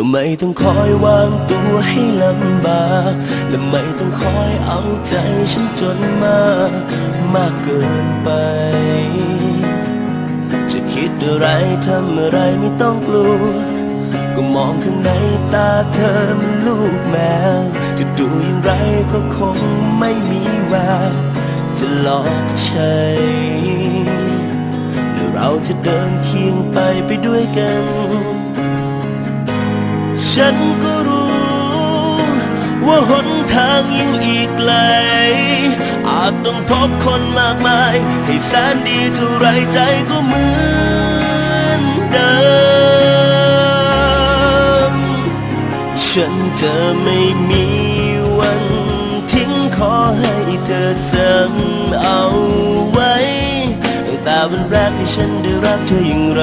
อไม่ต้องคอยวางตัวให้ลำบากและไม่ต้องคอยเอาใจฉันจนมากมากเกินไป จะคิดอะไรทำอะไรไม่ต้องกลัว ก็มองข้างในตาเธอมันลูกแมว จะดูอย่างไรก็คงไม่มีแววจะหลอกใช้และเราจะเดินเคียงไปไปด้วยกัน ฉันก็รู้ ว่าหนทางยังอีกไกล อาจต้องพบคนมากมายให้แสนดีเท่าไรใจก็เหมือนเดิม ฉันจะไม่มีวันทิ้งขอให้เธอจำเอาไว้ ตั้งแต่วันแรกที่ฉันได้รักเธออย่างไร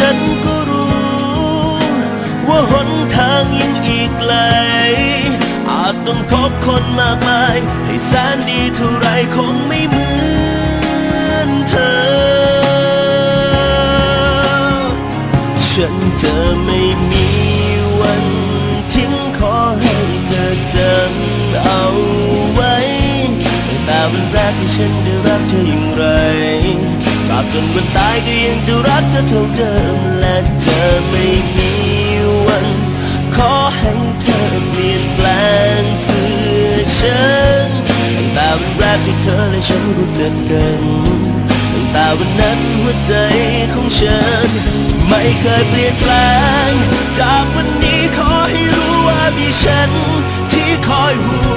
ฉันก็รู้ ว่าหนทางยังอีกไกล อาจต้องพบคนมากมาย ให้แสนดีเท่าไรคงไม่เหมือนเธอ ฉันจะไม่มีวันทิ้งขอให้เธอจำเอาไว้แต่วันแรกที่ฉันได้รักเธออย่างไร ตราบจนวันตายก็ยังจะรักเธอเท่าเดิม และจะไม่มีวัน ขอให้เธอเปลี่ยนแปลงเพื่อฉันตั้งแต่วันแรกที่เธอและฉันรู้จักกันตั้งแต่วันนั้นหัวใจของฉัน ไม่เคยเปลี่ยนแปลง จากวันนี้ขอให้รู้ว่ามีฉันที่คอยห่วง